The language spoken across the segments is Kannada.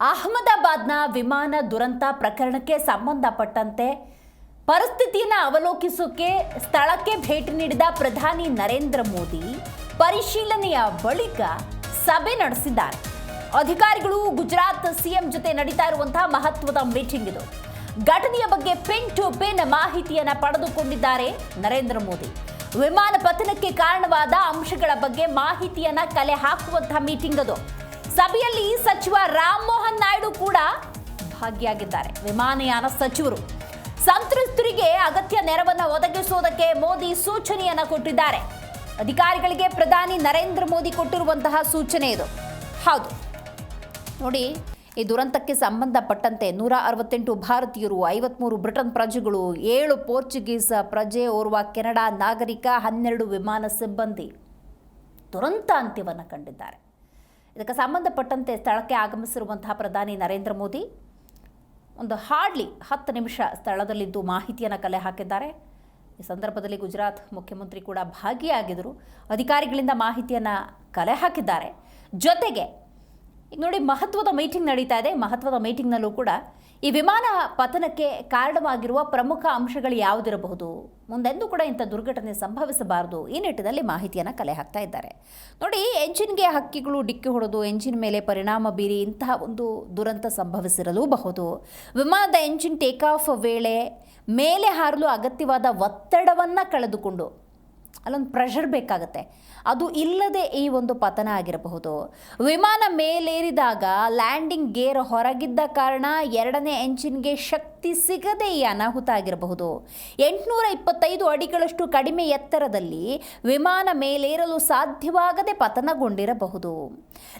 ಅಹಮದಾಬಾದ್ನ ವಿಮಾನ ದುರಂತ ಪ್ರಕರಣಕ್ಕೆ ಸಂಬಂಧಪಟ್ಟಂತೆ ಪರಿಸ್ಥಿತಿಯನ್ನು ಅವಲೋಕಿಸೋಕೆ ಸ್ಥಳಕ್ಕೆ ಭೇಟಿ ನೀಡಿದ ಪ್ರಧಾನಿ ನರೇಂದ್ರ ಮೋದಿ ಪರಿಶೀಲನೆಯ ಬಳಿಕ ಸಭೆ ನಡೆಸಿದ್ದಾರೆ. ಅಧಿಕಾರಿಗಳು ಗುಜರಾತ್ ಸಿಎಂ ಜೊತೆ ನಡೀತಾ ಇರುವಂತಹ ಮಹತ್ವದ ಮೀಟಿಂಗ್ ಇದು. ಘಟನೆಯ ಬಗ್ಗೆ ಪಿನ್ ಟು ಪಿನ್ ಮಾಹಿತಿಯನ್ನು ಪಡೆದುಕೊಂಡಿದ್ದಾರೆ ನರೇಂದ್ರ ಮೋದಿ. ವಿಮಾನ ಪತನಕ್ಕೆ ಕಾರಣವಾದ ಅಂಶಗಳ ಬಗ್ಗೆ ಮಾಹಿತಿಯನ್ನ ಕಲೆ ಹಾಕುವಂತಹ ಮೀಟಿಂಗ್ ಅದು. ಸಭೆಯಲ್ಲಿ ಸಚಿವ ರಾಮಮೋಹನ್ ನಾಯ್ಡು ಕೂಡ ಭಾಗಿಯಾಗಿದ್ದಾರೆ. ವಿಮಾನಯಾನ ಸಚಿವರು ಸಂತ್ರಸ್ತರಿಗೆ ಅಗತ್ಯ ನೆರವನ್ನು ಒದಗಿಸುವುದಕ್ಕೆ ಮೋದಿ ಸೂಚನೆಯನ್ನ ಕೊಟ್ಟಿದ್ದಾರೆ. ಅಧಿಕಾರಿಗಳಿಗೆ ಪ್ರಧಾನಿ ನರೇಂದ್ರ ಮೋದಿ ಕೊಟ್ಟಿರುವಂತಹ ಸೂಚನೆ ಇದು. ಹೌದು. ನೋಡಿ, ಈ ದುರಂತಕ್ಕೆ ಸಂಬಂಧಪಟ್ಟಂತೆ ನೂರ ಅರವತ್ತೆಂಟು ಭಾರತೀಯರು, ಐವತ್ಮೂರು ಬ್ರಿಟನ್ ಪ್ರಜೆಗಳು, ಏಳು ಪೋರ್ಚುಗೀಸ್ ಪ್ರಜೆ ಓರ್ವ ಕೆನಡಾ ನಾಗರಿಕ, ಹನ್ನೆರಡು ವಿಮಾನ ಸಿಬ್ಬಂದಿ ದುರಂತ ಅಂತ್ಯವನ್ನು ಕಂಡಿದ್ದಾರೆ. ಇದಕ್ಕೆ ಸಂಬಂಧಪಟ್ಟಂತೆ ಸ್ಥಳಕ್ಕೆ ಆಗಮಿಸಿರುವಂತಹ ಪ್ರಧಾನಿ ನರೇಂದ್ರ ಮೋದಿ ಒಂದು ಹಾರ್ಡ್ಲಿ ಹತ್ತು ನಿಮಿಷ ಸ್ಥಳದಲ್ಲಿದ್ದು ಮಾಹಿತಿಯನ್ನು ಕಲೆ ಹಾಕಿದ್ದಾರೆ. ಈ ಸಂದರ್ಭದಲ್ಲಿ ಗುಜರಾತ್ ಮುಖ್ಯಮಂತ್ರಿ ಕೂಡ ಭಾಗಿಯಾಗಿದ್ದರು. ಅಧಿಕಾರಿಗಳಿಂದ ಮಾಹಿತಿಯನ್ನು ಕಲೆ ಹಾಕಿದ್ದಾರೆ. ಜೊತೆಗೆ ನೋಡಿ, ಮಹತ್ವದ ಮೀಟಿಂಗ್ ನಡೀತಾ ಇದೆ. ಮಹತ್ವದ ಮೀಟಿಂಗ್ನಲ್ಲೂ ಕೂಡ ಈ ವಿಮಾನ ಪತನಕ್ಕೆ ಕಾರಣವಾಗಿರುವ ಪ್ರಮುಖ ಅಂಶಗಳು ಯಾವುದಿರಬಹುದು? ಮುಂದೆಂದೂ ಕೂಡ ಇಂಥ ದುರ್ಘಟನೆ ಸಂಭವಿಸಬಾರದು. ಈ ನಿಟ್ಟಿನಲ್ಲಿ ಮಾಹಿತಿಯನ್ನು ಕಲೆ ಹಾಕ್ತಾ ಇದ್ದಾರೆ. ನೋಡಿ ಎಂಜಿನ್ಗೆ ಹಕ್ಕಿಗಳು ಡಿಕ್ಕಿ ಹೊಡೆದು ಎಂಜಿನ್ ಮೇಲೆ ಪರಿಣಾಮ ಬೀರಿ ಇಂತಹ ಒಂದು ದುರಂತ ಸಂಭವಿಸಿರಲೂಬಹುದು. ವಿಮಾನದ ಎಂಜಿನ್ ಟೇಕ್ ಆಫ್ ವೇಳೆ ಮೇಲೆ ಹಾರಲು ಅಗತ್ಯವಾದ ಒತ್ತಡವನ್ನು ಕಳೆದುಕೊಂಡು ಅಲ್ಲೊಂದು ಪ್ರೆಷರ್ ಬೇಕಾಗುತ್ತೆ. ಅದು ಇಲ್ಲದೆ ಈ ಒಂದು ಪತನ ಆಗಿರಬಹುದು. ವಿಮಾನ ಮೇಲೇರಿದಾಗ ಲ್ಯಾಂಡಿಂಗ್ ಗೇರ್ ಹೊರಗಿದ್ದ ಕಾರಣ ಎರಡನೇ ಎಂಜಿನ್ಗೆ ಶಕ್ತಿ ಸಿಗದೆ ಈ ಅನಾಹುತ ಆಗಿರಬಹುದು. ಎಂಟುನೂರ ಇಪ್ಪತ್ತೈದು ಅಡಿಗಳಷ್ಟು ಕಡಿಮೆ ಎತ್ತರದಲ್ಲಿ ವಿಮಾನ ಮೇಲೇರಲು ಸಾಧ್ಯವಾಗದೆ ಪತನಗೊಂಡಿರಬಹುದು.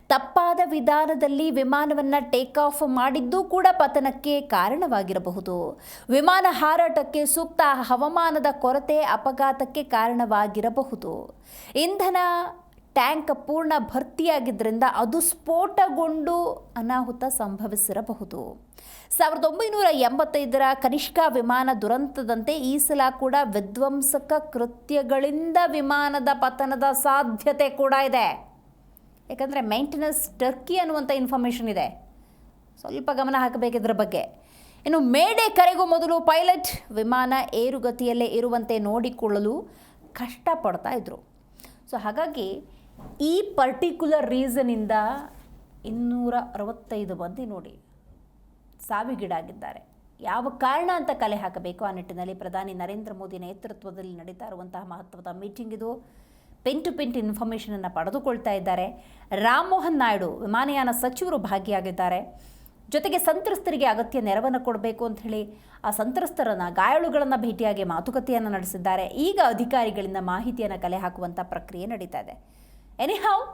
ತಪ್ಪಾದ ವಿಧಾನದಲ್ಲಿ ವಿಮಾನವನ್ನು ಟೇಕ್ ಆಫ್ ಮಾಡಿದ್ದು ಕೂಡ ಪತನಕ್ಕೆ ಕಾರಣವಾಗಿರಬಹುದು. ವಿಮಾನ ಹಾರಾಟಕ್ಕೆ ಸೂಕ್ತ ಹವಾಮಾನದ ಕೊರತೆ ಅಪಘಾತಕ್ಕೆ ಕಾರಣವಾಗಿರಬಹುದು. ಇಂಧನ ಟ್ಯಾಂಕ್ ಪೂರ್ಣ ಭರ್ತಿಯಾಗಿದ್ದರಿಂದ ಅದು ಸ್ಫೋಟಗೊಂಡು ಅನಾಹುತ ಸಂಭವಿಸಿರಬಹುದು. ಸಾವಿರದ ಒಂಬೈನೂರ ಎಂಬತ್ತೈದರ ಕನಿಷ್ಕ ವಿಮಾನ ದುರಂತದಂತೆ ಈ ಸಲ ಕೂಡ ವಿಧ್ವಂಸಕ ಕೃತ್ಯಗಳಿಂದ ವಿಮಾನದ ಪತನದ ಸಾಧ್ಯತೆ ಕೂಡ ಇದೆ. ಯಾಕಂದರೆ ಮೇಂಟೆನೆನ್ಸ್ ಟರ್ಕಿ ಅನ್ನುವಂಥ ಇನ್ಫಾರ್ಮೇಷನ್ ಇದೆ. ಸ್ವಲ್ಪ ಗಮನ ಹಾಕಬೇಕಿದ್ರ ಬಗ್ಗೆ. ಇನ್ನು ಮೇಡೆ ಕರೆಗೂ ಮೊದಲು ಪೈಲಟ್ ವಿಮಾನ ಏರುಗತಿಯಲ್ಲೇ ಇರುವಂತೆ ನೋಡಿಕೊಳ್ಳಲು ಕಷ್ಟಪಡ್ತಾ ಇದ್ರು. ಸೊ ಹಾಗಾಗಿ ಈ ಪರ್ಟಿಕ್ಯುಲರ್ ರೀಸನಿಂದ ಇನ್ನೂರ ಅರವತ್ತೈದು ಮಂದಿ ನೋಡಿ ಸಾವಿಗೀಡಾಗಿದ್ದಾರೆ. ಯಾವ ಕಾರಣ ಅಂತ ಕಲೆ ಹಾಕಬೇಕು? ಆ ನಿಟ್ಟಿನಲ್ಲಿ ಪ್ರಧಾನಿ ನರೇಂದ್ರ ಮೋದಿ ನೇತೃತ್ವದಲ್ಲಿ ನಡೀತಾ ಇರುವಂತಹ ಮಹತ್ವದ ಮೀಟಿಂಗ್ ಇದು. ಪೆನ್ ಟು ಪೆಂಟ್ ಇನ್ಫಾರ್ಮೇಷನನ್ನು ಪಡೆದುಕೊಳ್ತಾ ಇದ್ದಾರೆ. ರಾಮಮೋಹನ್ ನಾಯ್ಡು ವಿಮಾನಯಾನ ಸಚಿವರು ಭಾಗಿಯಾಗಿದ್ದಾರೆ. ಜೊತೆಗೆ ಸಂತ್ರಸ್ತರಿಗೆ ಅಗತ್ಯ ನೆರವನ್ನು ಕೊಡಬೇಕು ಅಂತ ಹೇಳಿ ಆ ಸಂತ್ರಸ್ತರನ್ನು ಗಾಯಾಳುಗಳನ್ನು ಭೇಟಿಯಾಗಿ ಮಾತುಕತೆಯನ್ನು ನಡೆಸಿದ್ದಾರೆ. ಈಗ ಅಧಿಕಾರಿಗಳಿಂದ ಮಾಹಿತಿಯನ್ನು ಕಲೆ ಹಾಕುವಂಥ ಪ್ರಕ್ರಿಯೆ ನಡೀತಾ ಇದೆ. ಎನಿಹಾವ್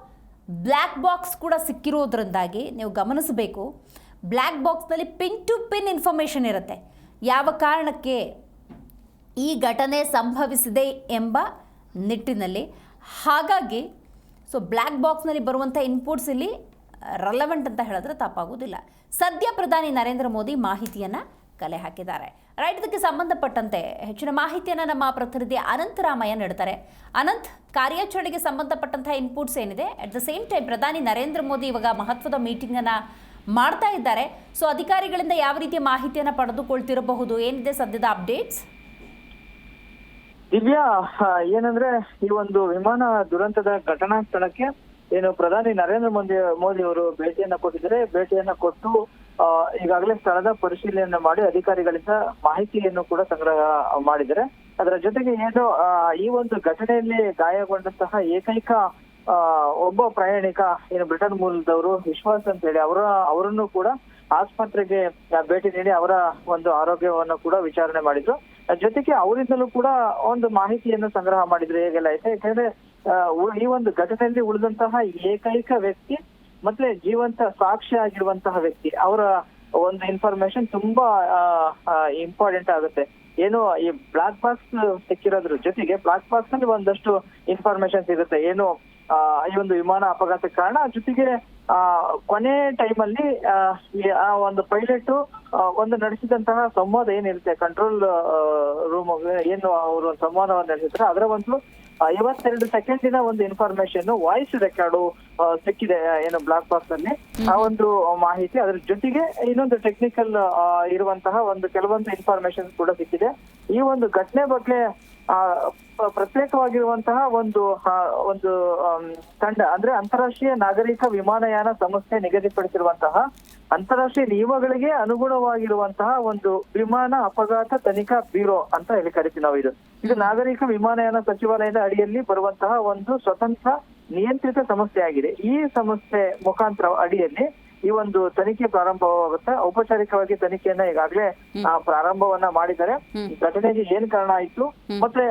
ಬ್ಲ್ಯಾಕ್ ಬಾಕ್ಸ್ ಕೂಡ ಸಿಕ್ಕಿರೋದ್ರಿಂದಾಗಿ ನೀವು ಗಮನಿಸಬೇಕು. ಬ್ಲ್ಯಾಕ್ ಬಾಕ್ಸ್ನಲ್ಲಿ ಪಿನ್ ಟು ಪಿನ್ ಇನ್ಫಾರ್ಮೇಷನ್ ಇರುತ್ತೆ. ಯಾವ ಕಾರಣಕ್ಕೆ ಈ ಘಟನೆ ಸಂಭವಿಸಿದೆ ಎಂಬ ನಿಟ್ಟಿನಲ್ಲಿ. ಹಾಗಾಗಿ ಸೊ ಬ್ಲ್ಯಾಕ್ ಬಾಕ್ಸ್ನಲ್ಲಿ ಬರುವಂಥ ಇನ್ಪುಟ್ಸ್ ಇಲ್ಲಿ ರೆಲವೆಂಟ್ ಅಂತ ಹೇಳಿದ್ರೆ ತಪ್ಪಾಗೋದಿಲ್ಲ ಸದ್ಯ ಪ್ರಧಾನಿ ನರೇಂದ್ರ ಮೋದಿ ಮಾಹಿತಿಯನ್ನು ಕಲೆ ಹಾಕಿದ್ದಾರೆ. ರೈಟ್, ಇದಕ್ಕೆ ಸಂಬಂಧಪಟ್ಟಂತೆ ಹೆಚ್ಚಿನ ಮಾಹಿತಿಯನ್ನು ನಮ್ಮ ಪ್ರತಿನಿಧಿ ಅನಂತರಾಮಯ್ಯ ನೀಡ್ತಾರೆ ಅನಂತ್, ಕಾರ್ಯಾಚರಣೆಗೆ ಸಂಬಂಧಪಟ್ಟಂತಹ ಇನ್ಪುಟ್ಸ್ ಏನಿದೆ? ಅಟ್ ದ ಸೇಮ್ ಟೈಮ್ ಪ್ರಧಾನಿ ನರೇಂದ್ರ ಮೋದಿ ಇವಾಗ ಮಹತ್ವದ ಮೀಟಿಂಗನ್ನು ಮಾಡ್ತಾ ಇದ್ದಾರೆ. ಸೊ ಅಧಿಕಾರಿಗಳಿಂದ ಯಾವ ರೀತಿಯ ಮಾಹಿತಿಯನ್ನ ಪಡೆದುಕೊಳ್ತಿರಬಹುದು? ಏನಿದೆ ಸದ್ಯದ ಅಪ್ಡೇಟ್ಸ್ ದಿವ್ಯಾ ಏನಂದ್ರೆ ಈ ಒಂದು ವಿಮಾನ ದುರಂತದ ಘಟನಾ ಸ್ಥಳಕ್ಕೆ ಏನು ಪ್ರಧಾನಿ ನರೇಂದ್ರ ಮೋದಿ ಮೋದಿ ಅವರು ಭೇಟಿಯನ್ನ ಕೊಟ್ಟಿದ್ದಾರೆ. ಭೇಟಿಯನ್ನ ಕೊಟ್ಟು ಈಗಾಗಲೇ ಸ್ಥಳದ ಪರಿಶೀಲನೆ ಮಾಡಿ ಅಧಿಕಾರಿಗಳಿಂದ ಮಾಹಿತಿಯನ್ನು ಕೂಡ ಸಂಗ್ರಹ ಮಾಡಿದ್ದಾರೆ. ಅದರ ಜೊತೆಗೆ ಏನು ಈ ಒಂದು ಘಟನೆಯಲ್ಲಿ ಗಾಯಗೊಂಡಂತಹ ಏಕೈಕ ಒಬ್ಬ ಪ್ರಯಾಣಿಕ, ಏನು ಬ್ರಿಟನ್ ಮೂಲದವರು ವಿಶ್ವಾಸ್ ಅಂತ ಹೇಳಿ, ಅವರ, ಅವರನ್ನು ಕೂಡ ಆಸ್ಪತ್ರೆಗೆ ಭೇಟಿ ನೀಡಿ ಅವರ ಒಂದು ಆರೋಗ್ಯವನ್ನು ಕೂಡ ವಿಚಾರಣೆ ಮಾಡಿದ್ರು. ಜೊತೆಗೆ ಅವರಿಂದಲೂ ಕೂಡ ಒಂದು ಮಾಹಿತಿಯನ್ನು ಸಂಗ್ರಹ ಮಾಡಿದ್ರು. ಹೇಗೆಲ್ಲ ಐತೆ ಯಾಕಂದ್ರೆ ಈ ಒಂದು ಘಟನೆಯಲ್ಲಿ ಉಳಿದಂತಹ ಏಕೈಕ ವ್ಯಕ್ತಿ ಮತ್ತೆ ಜೀವಂತ ಸಾಕ್ಷಿ ಆಗಿರುವಂತಹ ವ್ಯಕ್ತಿ ಅವರ ಒಂದು ಇನ್ಫಾರ್ಮೇಶನ್ ತುಂಬಾ ಇಂಪಾರ್ಟೆಂಟ್ ಆಗುತ್ತೆ. ಏನು ಈ ಬ್ಲಾಕ್ ಬಾಕ್ಸ್ ಸಿಕ್ಕಿರೋದ್ರ ಜೊತೆಗೆ ಬ್ಲಾಕ್ ಬಾಕ್ಸ್ನಲ್ಲಿ ಒಂದಷ್ಟು ಇನ್ಫಾರ್ಮೇಶನ್ ಸಿಗುತ್ತೆ. ಏನು ಈ ಒಂದು ವಿಮಾನ ಅಪಘಾತಕ್ಕೆ ಕಾರಣ ಜೊತೆಗೆ ಆ ಕೊನೆ ಟೈಮ್ ಅಲ್ಲಿ ಆ, ಒಂದು ಪೈಲಟ್ ಒಂದು ನಡೆಸಿದಂತಹ ಸಂವಾದ ಏನಿರುತ್ತೆ? ಕಂಟ್ರೋಲ್ ರೂಮ್ ಏನು ಅವರು ಸಂವಾದವನ್ನು ನಡೆಸಿದ್ರೆ ಅದರ ಒಂದು ಐವತ್ತೆರಡು ಸೆಕೆಂಡಿನ ಒಂದು ಇನ್ಫಾರ್ಮೇಶನ್ ವಾಯ್ಸ್ ರೆಕಾರ್ಡು ಸಿಕ್ಕಿದೆ ಏನು ಬ್ಲಾಕ್ ಬಾಕ್ಸ್ ಅಲ್ಲಿ. ಆ ಒಂದು ಮಾಹಿತಿ ಅದ್ರ ಜೊತೆಗೆ ಇನ್ನೊಂದು ಟೆಕ್ನಿಕಲ್ ಇರುವಂತಹ ಒಂದು ಕೆಲವೊಂದು ಇನ್ಫಾರ್ಮೇಶನ್ ಕೂಡ ಸಿಕ್ಕಿದೆ. ಈ ಒಂದು ಘಟನೆ ಬಗ್ಗೆ ಆ, ಪ್ರತ್ಯೇಕವಾಗಿರುವಂತಹ ಒಂದು ಒಂದು ತಂಡ ಅಂದ್ರೆ ಅಂತಾರಾಷ್ಟ್ರೀಯ ನಾಗರಿಕ ವಿಮಾನಯಾನ ಸಂಸ್ಥೆ ನಿಗದಿಪಡಿಸಿರುವಂತಹ ಅಂತಾರಾಷ್ಟ್ರೀಯ ನಿಯಮಗಳಿಗೆ ಅನುಗುಣವಾಗಿರುವಂತಹ ಒಂದು ವಿಮಾನ ಅಪಘಾತ ತನಿಖಾ ಬ್ಯೂರೋ ಅಂತ ಹೇಳಿ ಕರಿತೀವಿ ನಾವು ಇದು ಇದು ನಾಗರಿಕ ವಿಮಾನಯಾನ ಸಚಿವಾಲಯದ ಅಡಿಯಲ್ಲಿ ಬರುವಂತಹ ಒಂದು ಸ್ವತಂತ್ರ ನಿಯಂತ್ರಿತ ಸಂಸ್ಥೆಯಾಗಿದೆ ಈ ಸಂಸ್ಥೆ ಮುಖಾಂತರ ಅಡಿಯಲ್ಲಿ ಈ ಒಂದು ತನಿಖೆ ಪ್ರಾರಂಭವಾಗುತ್ತೆ. ಔಪಚಾರಿಕವಾಗಿ ತನಿಖೆಯನ್ನ ಈಗಾಗಲೇ ಪ್ರಾರಂಭವನ್ನ ಮಾಡಿದ್ದಾರೆ. ಘಟನೆಗೆ ಏನ್ ಕಾರಣ ಆಯ್ತು? ಮತ್ತೆ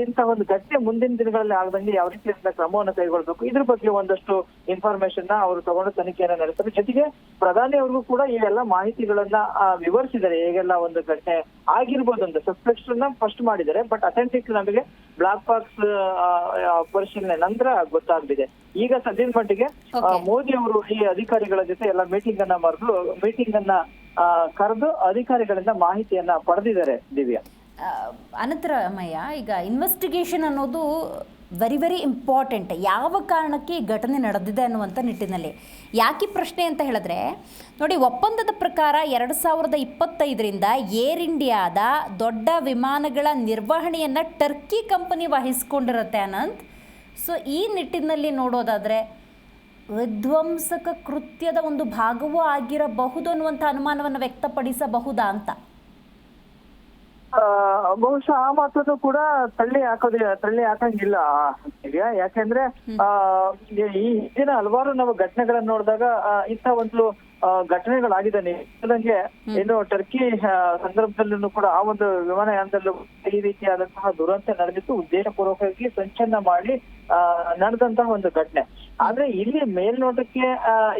ಇಂತಹ ಒಂದು ಘಟನೆ ಮುಂದಿನ ದಿನಗಳಲ್ಲಿ ಆಗದಂಗೆ ಯಾವ ರೀತಿಯಿಂದ ಕ್ರಮವನ್ನು ಕೈಗೊಳ್ಬೇಕು? ಇದ್ರ ಬಗ್ಗೆ ಒಂದಷ್ಟು ಇನ್ಫಾರ್ಮೇಶನ್ನ ಅವರು ತಗೊಂಡು ತನಿಖೆಯನ್ನ ನಡೆಸ್ತಾರೆ. ಜೊತೆಗೆ ಪ್ರಧಾನಿ ಅವ್ರಿಗೂ ಕೂಡ ಈ ಎಲ್ಲ ಮಾಹಿತಿಗಳನ್ನ ವಿವರಿಸಿದ್ದಾರೆ. ಹೇಗೆಲ್ಲ ಒಂದು ಘಟನೆ ಆಗಿರ್ಬೋದು ಅಂತ. ಸಸ್ಪೆಕ್ಷನ್ ಫಸ್ಟ್ ಮಾಡಿದ್ದಾರೆ. ಬಟ್ ಅಥೆಂಟಿಕ್ ನಮಗೆ ಬ್ಲಾಕ್ ಬಾಕ್ಸ್ ಪರಿಶೀಲನೆ ನಂತರ ಗೊತ್ತಾಗ್ತಿದೆ. ಈಗ ಸದ್ಯದ ಮಟ್ಟಿಗೆ ಮೋದಿ ಅವರು ಈ ಅಧಿಕಾರಿಗಳ ಜೊತೆ ಎಲ್ಲ ಮೀಟಿಂಗ್ ಅನ್ನ ಮರೆದು ಮೀಟಿಂಗ್ ಅನ್ನ ಕರೆದು ಅಧಿಕಾರಿಗಳಿಂದ ಮಾಹಿತಿಯನ್ನ ಪಡೆದಿದ್ದಾರೆ ದಿವ್ಯಾ. ಅನಂತರ ಅಮಯ್ಯ ಈಗ ಇನ್ವೆಸ್ಟಿಗೇಷನ್ ಅನ್ನೋದು ವೆರಿ ವೆರಿ ಇಂಪಾರ್ಟೆಂಟ್ ಯಾವ ಕಾರಣಕ್ಕೆ ಈ ಘಟನೆ ನಡೆದಿದೆ ಅನ್ನುವಂಥ ನಿಟ್ಟಿನಲ್ಲಿ. ಯಾಕೆ ಪ್ರಶ್ನೆ ಅಂತ ಹೇಳಿದ್ರೆ, ನೋಡಿ ಒಪ್ಪಂದದ ಪ್ರಕಾರ ಎರಡು ಸಾವಿರದ ಇಪ್ಪತ್ತೈದರಿಂದ ಏರ್ ಇಂಡಿಯಾದ ದೊಡ್ಡ ವಿಮಾನಗಳ ನಿರ್ವಹಣೆಯನ್ನು ಟರ್ಕಿ ಕಂಪನಿ ವಹಿಸ್ಕೊಂಡಿರುತ್ತೆ ಅನಂತ್. ಸೊ ಈ ನಿಟ್ಟಿನಲ್ಲಿ ನೋಡೋದಾದರೆ ವಿಧ್ವಂಸಕ ಕೃತ್ಯದ ಒಂದು ಭಾಗವೂ ಆಗಿರಬಹುದು ಅನ್ನುವಂಥ ಅನುಮಾನವನ್ನು ವ್ಯಕ್ತಪಡಿಸಬಹುದಾ ಅಂತ? ಬಹುಶಃ ಆ ಮಾತನ್ನು ಕೂಡ ತಳ್ಳಿ ಹಾಕೋದಿಲ್ಲ ತಳ್ಳಿ ಹಾಕಂಗಿಲ್ಲ ಯಾಕೆಂದ್ರೆ ಆ ಈ- ಹಿಂದಿನ ಹಲವಾರು ನಾವು ಘಟನೆಗಳನ್ನ ನೋಡಿದಾಗ ಇಂಥ ಒಂದು ಘಟನೆಗಳಾಗಿದೆ. ನಿಮಗೆ ಏನು ಟರ್ಕಿ ಸಂದರ್ಭದಲ್ಲೂ ಕೂಡ ಆ ಒಂದು ವಿಮಾನಯಾನದಲ್ಲೂ ಈ ರೀತಿಯಾದಂತಹ ದುರಂತ ನಡೆದಿತ್ತು ಉದ್ದೇಶಪೂರ್ವಕವಾಗಿ ಸಂಚಲನ ಮಾಡಿ ಆ, ನಡೆದಂತಹ ಒಂದು ಘಟನೆ. ಆದ್ರೆ ಇಲ್ಲಿ ಮೇಲ್ನೋಟಕ್ಕೆ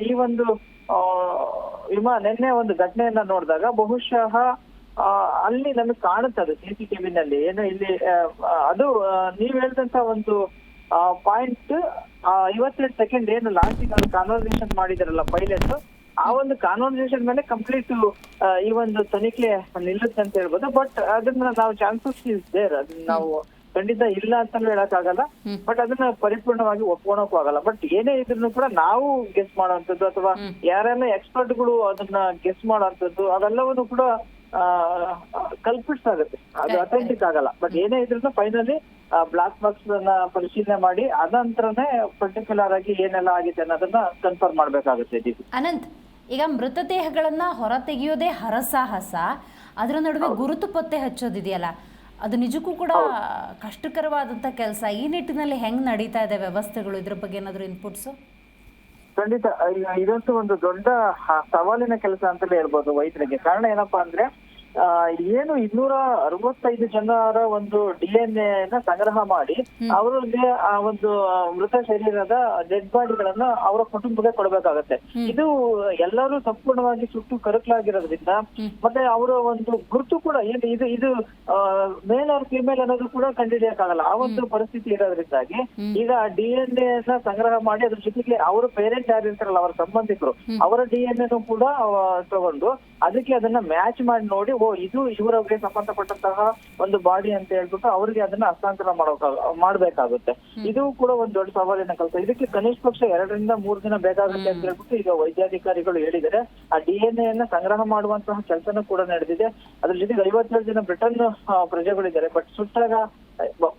ಈ ಒಂದು ಆ, ವಿಮಾನ ನಿನ್ನೆ ಒಂದು ಘಟನೆಯನ್ನ ನೋಡಿದಾಗ ಬಹುಶಃ ಅಲ್ಲಿ ನಮಗೆ ಕಾಣುತ್ತೆ ಅದು ಸಿ ಸಿ ಟಿವಿನಲ್ಲಿ ಏನು ಇಲ್ಲಿ ಅದು ನೀವ್ ಹೇಳಿದಂತ ಒಂದು ಪಾಯಿಂಟ್ ಐವತ್ತೆರಡು ಸೆಕೆಂಡ್ ಏನು ಲಾಸ್ಟಿಗೆ ಅದು ಕಾನ್ವರ್ಸೇಷನ್ ಮಾಡಿದಾರಲ್ಲ ಪೈಲಟ್ ಆ ಒಂದು ಕಾನ್ವರ್ಸೇಷನ್ ಮೇಲೆ ಕಂಪ್ಲೀಟ್ ಈ ಒಂದು ತನಿಖೆ ನಿಲ್ಲುತ್ತೆ ಅಂತ ಹೇಳ್ಬೋದು. ಬಟ್ ಅದನ್ನ ನಾವು ಚಾನ್ಸಸ್ ಇಸ್ ದೇರ್ ಅದನ್ನ ನಾವು ಖಂಡಿತ ಇಲ್ಲ ಅಂತ ಹೇಳಕ್ಕಾಗಲ್ಲ. ಬಟ್ ಅದನ್ನ ಪರಿಪೂರ್ಣವಾಗಿ ಒಪ್ಕೊಳಕ್ಕೂ ಆಗಲ್ಲ. ಬಟ್ ಏನೇ ಇದ್ರು ಕೂಡ ನಾವು ಗೆಸ್ ಮಾಡುವಂತದ್ದು ಅಥವಾ ಯಾರೆಲ್ಲ ಎಕ್ಸ್ಪರ್ಟ್ಗಳು ಅದನ್ನ ಗೆಸ್ ಮಾಡುವಂತದ್ದು ಅವೆಲ್ಲವನ್ನು ಕೂಡ ಕಲ್ಪಿಟ್ಸ್ ಆಗುತ್ತೆ ಅದು ಅಥೆಂಟಿಕ್ ಆಗಲ್ಲ. ಬಟ್ ಏನೇ ಇದ್ರೂ ಫೈನಲಿ ಬ್ಲಾಕ್ ಬಾಕ್ಸ್ ಅನ್ನ ಪರಿಶೀಲನೆ ಮಾಡಿ ಅನಂತರನೇ ಪರ್ಟಿಕ್ಯುಲರ್ ಆಗಿ ಏನೆಲ್ಲ ಆಗಿದೆ ಅನ್ನೋದನ್ನ ಕನ್ಫರ್ಮ್ ಮಾಡ್ಬೇಕಾಗುತ್ತೆ ಅನಂತ್ ಈಗ ಮೃತದೇಹಗಳನ್ನ ಹೊರತೆಗೆಯೋದೇ ಹರಸಾಹಸ. ಅದರ ನಡುವೆ ಗುರುತು ಪತ್ತೆ ಹಚ್ಚೋದಿದೆಯಲ್ಲ. ಅದು ನಿಜಕ್ಕೂ ಕೂಡ ಕಷ್ಟಕರವಾದಂತ ಕೆಲಸ. ಈ ನಿಟ್ಟಿನಲ್ಲಿ ಹೆಂಗ್ ನಡೀತಾ ಇದೆ ವ್ಯವಸ್ಥೆಗಳು? ಇದ್ರ ಬಗ್ಗೆ ಏನಾದರೂ ಇನ್ಪುಟ್ಸು ಖಂಡಿತ ಇದಂತೂ ಒಂದು ದೊಡ್ಡ ಸವಾಲಿನ ಕೆಲಸ ಅಂತಲೇ ಹೇಳ್ಬೋದು ವೈದ್ಯರಿಗೆ. ಕಾರಣ ಏನಪ್ಪಾ ಅಂದ್ರೆ ಏನು ಇನ್ನೂರ ಅರವತ್ತೈದು ಜನರ ಒಂದು ಡಿ ಎನ್ನ ಸಂಗ್ರಹ ಮಾಡಿ ಅವರಿಗೆ ಆ ಒಂದು ಮೃತ ಶರೀರದ ಡೆಡ್ ಬಾಡಿಗಳನ್ನ ಅವರ ಕುಟುಂಬಕ್ಕೆ ಕೊಡಬೇಕಾಗತ್ತೆ. ಇದು ಎಲ್ಲರೂ ಸಂಪೂರ್ಣವಾಗಿ ಸುಟ್ಟು ಕರಕಲಾಗಿರೋದ್ರಿಂದ ಮತ್ತೆ ಅವರ ಒಂದು ಗುರುತು ಕೂಡ ಏನು ಇದು ಇದು ಮೇಲ್ ಅವ್ರ ಫಿಮೇಲ್ ಅನ್ನೋದು ಕೂಡ ಕಂಡುಹಿಡಿಯಕ್ಕಾಗಲ್ಲ. ಆ ಒಂದು ಪರಿಸ್ಥಿತಿ ಇರೋದ್ರಿಂದಾಗಿ ಈಗ ಡಿ ಎನ್ ಸಂಗ್ರಹ ಮಾಡಿ ಅದ್ರ ಜೊತೆಗೆ ಅವರ ಪೇರೆಂಟ್ ಯಾರು ಇರ್ತಾರಲ್ಲ ಅವರ ಸಂಬಂಧಿಕರು ಅವರ ಡಿ ಎನ್ ಎನು ಕೂಡ ತಗೊಂಡು ಅದಕ್ಕೆ ಅದನ್ನ ಮ್ಯಾಚ್ ಮಾಡಿ ನೋಡಿ ಓ ಇದು ಇವರವ್ರಿಗೆ ಸಂಬಂಧಪಟ್ಟಂತಹ ಒಂದು ಬಾಡಿ ಅಂತ ಹೇಳ್ಬಿಟ್ಟು ಅವರಿಗೆ ಅದನ್ನ ಹಸ್ತಾಂತರ ಮಾಡೋಕ ಮಾಡ್ಬೇಕಾಗುತ್ತೆ. ಇದು ಕೂಡ ಒಂದು ದೊಡ್ಡ ಸವಾಲಿನ ಕೆಲಸ ಇದಕ್ಕೆ ಕನಿಷ್ಠ ಪಕ್ಷ ಎರಡರಿಂದ ಮೂರು ದಿನ ಬೇಕಾಗುತ್ತೆ ಅಂತ ಹೇಳ್ಬಿಟ್ಟು ಈಗ ವೈದ್ಯಾಧಿಕಾರಿಗಳು ಹೇಳಿದರೆ ಆ ಡಿ ಎನ್ ಎನ್ನ ಸಂಗ್ರಹ ಮಾಡುವಂತಹ ಕೆಲಸನೂ ಕೂಡ ನಡೆದಿದೆ. ಅದ್ರ ಜೊತೆಗೆ ಐವತ್ತೇಳು ಜನ ಬ್ರಿಟನ್ ಪ್ರಜೆಗಳಿದ್ದಾರೆ. ಬಟ್ ಸುಟ್ಟಾಗ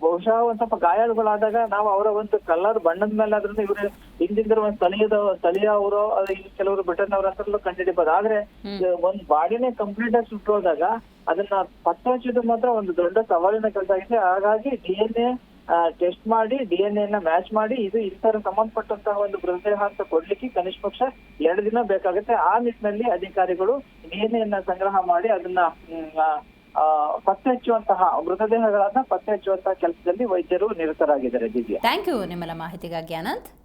ಬಹುಶಃ ಒಂದ್ ಸ್ವಲ್ಪ ಗಾಯಾಳುಗಳಾದಾಗ ನಾವು ಅವರ ಒಂದು ಕಲರ್ ಬಣ್ಣದ ಮೇಲೆ ಆದ್ರೂ ಇವರು ಹಿಂದಿಂದ್ರ ಒಂದ್ ಸ್ಥಳೀಯದ ಸ್ಥಳೀಯ ಅವರು ಕೆಲವರು ಬ್ರಿಟನ್ ಅವರ ಹತ್ರ ಕಂಡುಹಿಡಿಬಹುದು ಆದ್ರೆ ಒಂದ್ ಬಾಡಿನೇ ಕಂಪ್ಲೀಟ್ ಆಗಿ ಸುಟ್ಟೋದಾಗ ಅದನ್ನ ಪತ್ತೆ ಹಚ್ಚೋದು ಮಾತ್ರ ಒಂದು ದೊಡ್ಡ ಸವಾಲಿನ ಕೆಲಸ ಆಗಿದೆ. ಹಾಗಾಗಿ ಡಿ ಎನ್ ಎ ಟೆಸ್ಟ್ ಮಾಡಿ ಡಿ ಎನ್ ಎ ನ ಮ್ಯಾಚ್ ಮಾಡಿ ಇದು ಇತರ ಸಂಬಂಧಪಟ್ಟಂತಹ ಒಂದು ಮೃತದೇಹ ಅಂತ ಕೊಡ್ಲಿಕ್ಕೆ ಕನಿಷ್ಠ ಪಕ್ಷ ಎರಡು ದಿನ ಬೇಕಾಗುತ್ತೆ. ಆ ನಿಟ್ಟಿನಲ್ಲಿ ಅಧಿಕಾರಿಗಳು ಡಿ ಎನ್ ಎ ಸಂಗ್ರಹ ಮಾಡಿ ಅದನ್ನ ಪತ್ತೆ ಹಚ್ಚುವಂತಹ ಮೃತದೇಹಗಳನ್ನ ಪತ್ತೆ ಹಚ್ಚುವಂತಹ ಕೆಲಸದಲ್ಲಿ ವೈದ್ಯರು ನಿರತರಾಗಿದ್ದಾರೆ ದಿವ್ಯಾ. ಥ್ಯಾಂಕ್ ಯು ನಿಮ್ಮೆಲ್ಲ ಮಾಹಿತಿಗಾಗಿ ಅನಂತ್.